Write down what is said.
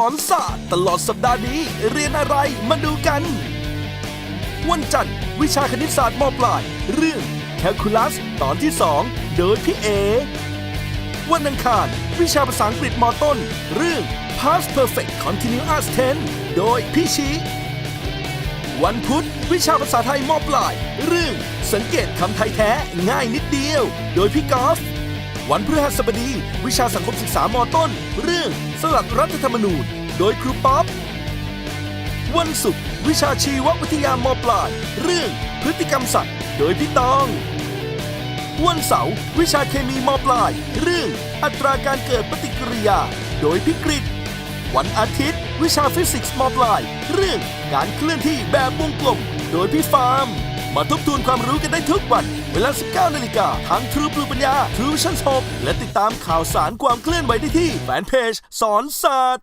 สอนศาสตร์ตลอดสัปดาห์นี้ เรียนอะไรมาดูกัน วันจันทร์วิชาคณิตศาสตร์มปลาย เรื่องแคลคูลัสตอนที่ 2 โดยพี่เอ วันอังคาร วิชาภาษาอังกฤษมต้น เรื่อง past perfect continuous tense โดยพี่ชีวันพุธ วิชาภาษาไทยมปลาย เรื่อง สังเกตคำไทยแท้ง่ายนิดเดียว โดยพี่กอล์ฟ วันพฤหัสบดี วิชาสังคมศึกษามต้น เรื่องสลัดรัฐธรรมนูญ โดยครูป๊อปวันศุกร์วิชาชีววิทยามปลาย เรื่องพฤติกรรมสัตว์ โดยพี่ตอง วันเสาร์วิชาเคมีมปลาย เรื่องอัตราการเกิดปฏิกิริยา โดยพี่กริตวันอาทิตย์ วิชาฟิสิกส์มปลาย เรื่องการเคลื่อนที่แบบวงกลม โดยพี่ฟาร์ม มาทบทวนความรู้กันได้ทุกวัน เวลา 19 นาฬิกาทางทรูปลูปัญญาทรูชั่นโและติดตามข่าวสารความเคลื่อนไหวได้ที่แฟนเพจสอนศาสตร์